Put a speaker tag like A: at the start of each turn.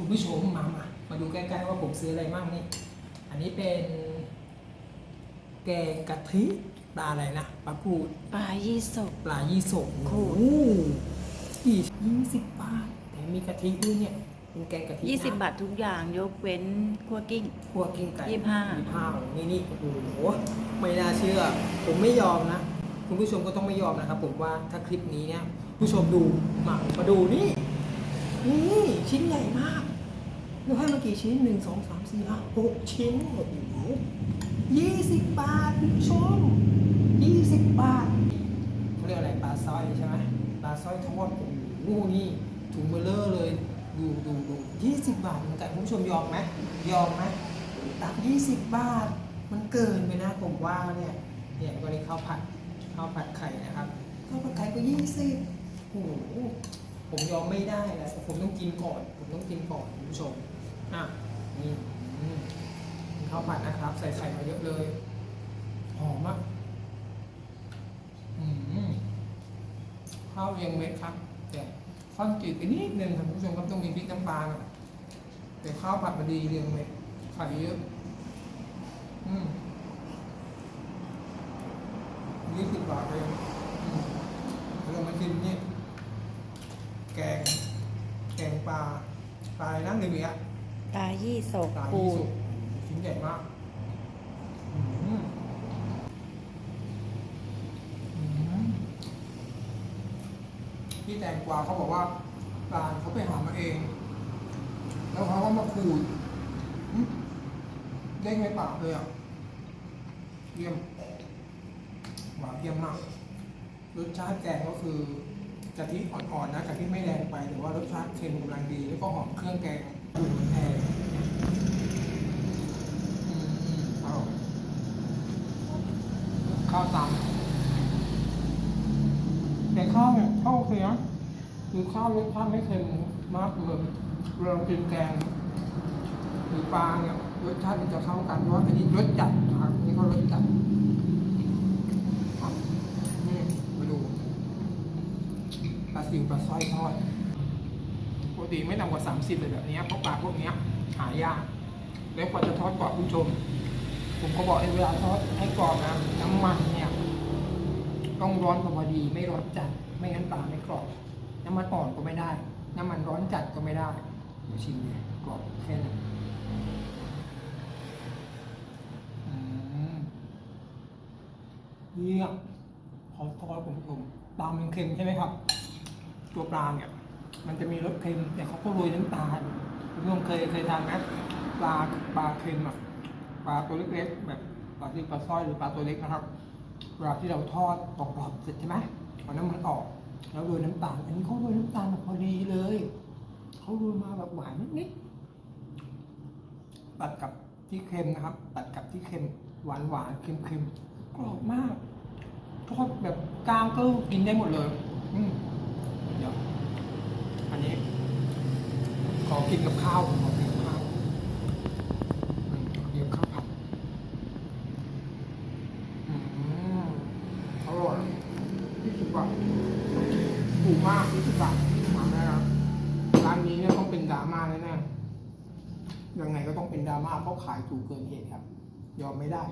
A: คุณผู้ชมมามามาดูใกล้ๆว่าผมซื้ออะไรบ้างนี่ อันนี้เป็นแกงกะทิปลาอะไรนะปลาปูด
B: ปลายี่สก
A: ปลายี่สก
B: ขูด
A: โอ้ยี่ยี่สิบบาทแต่มีกะทิด้วยเนี่ยเป็นแกงกะทิ
B: ยี่สิบ
A: นะ
B: บาททุกอย่างยกเว้นคั่วกิ้ง
A: คั่วกิ้งไก่
B: ยี่สิบห้า
A: ยี่สิบห้านี่นี่โอ้โหไม่น่าเชื่อ ผมไม่ยอมนะคุณผู้ชมก็ต้องไม่ยอมนะครับผมว่าถ้าคลิปนี้เนี่ยผู้ชมดูมามาดูนี่นี่ ชิ้นใหญ่มากเราให้มากี่ชิ้นหนึ่งสองสามสี่ห้าหกชิ้นโอ้โหยี่สิบบาทคุณผู้ชมยี่สิบบาทเขาเรียกอะไรปลาสร้อยใช่ไหมปลาสร้อยทอดโอ้โหนี่ถุงเบลเลอร์เลยดูดูดูยี่สิบบาทเหมือนกันคุณผู้ชมยอมไหมยอมไหมตักยี่สิบบาท มันเกินไปนะผมว่าเนี่ยเนี่ยก็เลยข้าวผัดข้าวผัดไข่นะครับข้าวผัดไข่ก็ยี่สิบโอ้โห ผมยอมไม่ได้นะผมต้องกินก่อน ผมต้องกินก่อนคุณผู้ชมอะนี่ข้าวผัดนะครับ ใส่ไข่มาเยอะเลย หอมมากข้าวเรียงเม็ดครับแต่ข้าวจืดไปนิดนึงครับคุณผู้ชมครับต้องมีพริกน้ำปลาแต่ข้าวผัดมาดีเรียงเม็ดไข่เยอะอืมยี่สิบบาทเองอืมแล้วเรามากินนี่ แกง แกง ปลาปลาอะไรนั่งหนึ่งอะ
B: ปลายี่สก
A: ปลา
B: ปู
A: ยี่สุกชิ้นใหญ่มากอืมอืมพี่แตงกวาเขาบอกว่าปลาเขาไปหามาเอง แล้วเขาก็มาขูดอืมเด้งในปากเลยอะเยี่ยมหวานเยี่ยมมากรสชาติแกงก็คือ กะทิอ่อนๆนะกะทิไม่แรงไปแต่ว่ารสชาติเค็มกำลังดี แล้วก็หอมเครื่องแกงอุ่นแพงอืมอืมอร่อยข้าวตำแต่ข้าวเนี่ยข้าวโอเคนะคือข้าวรสชาติไม่เค็มมากเลยเรากินแกงหรือปลาเนี่ยรสชาติมันจะเข้ากันเพราะอันนี้รสจัดนะอันนี่ก็รสจัดอะนี่มาดูปลา ซิวปลาสร้อยทอดปกติไม่ต่ำกว่า 30เลยแบบนี้เพราะปลาพวกนี้หายาก แล้วกว่าจะทอดกรอบคุณผู้ชม ผมก็บอกให้เวลาทอดให้กรอบนะน้ำมันเนี่ยต้องร้อนพอดีไม่ร้อนจัด ไม่งั้นปลาไม่กรอบ น้ำมันอ่อนก็ไม่ได้ น้ำมันร้อนจัดก็ไม่ได้เดี๋ยวชิมดูกรอบแค่ไหนอืมเยี่ยมขอทษคุณผู้ชมปลามันเค็มใช่ไหมครับ ตัวปลาเนี่ย มันจะมีรสเค็มแต่เขาก็โรยน้ำตาลคุณผู้ชมเคยเคยทานไหมปลาปลาเค็มอะปลาตัวเล็กๆแบบปลาที่ปลาสร้อยหรือปลาตัวเล็กนะครับเวลาที่เราทอดกรอบๆเสร็จใช่ไหมเอาน้ำมันออก แล้วโรยน้ำตาลอันนี้เขาโรยน้ำตาลแบบพอดีเลยเขาโรยมาแบบหวานนิดๆตัดกับที่เค็มนะครับ ตัดกับที่เค็มหวานหวานๆเค็มเค็มๆกรอบมากทอดแบบกลางก็กินได้หมดเลย อืม นนี้ ขอกินกับข้าวขอกินกับข้าวอืมขอกินกับข้าวผัดอร่อยที่สุดบาทถูกมากที่สุดบาทมาได้ครับร้านนี้เนี่ยต้องเป็นดราม่าแน่ๆยังไงก็ต้องเป็นดราม่าเพราะขายถูกเกินเหตุครับ ยอมไม่ได้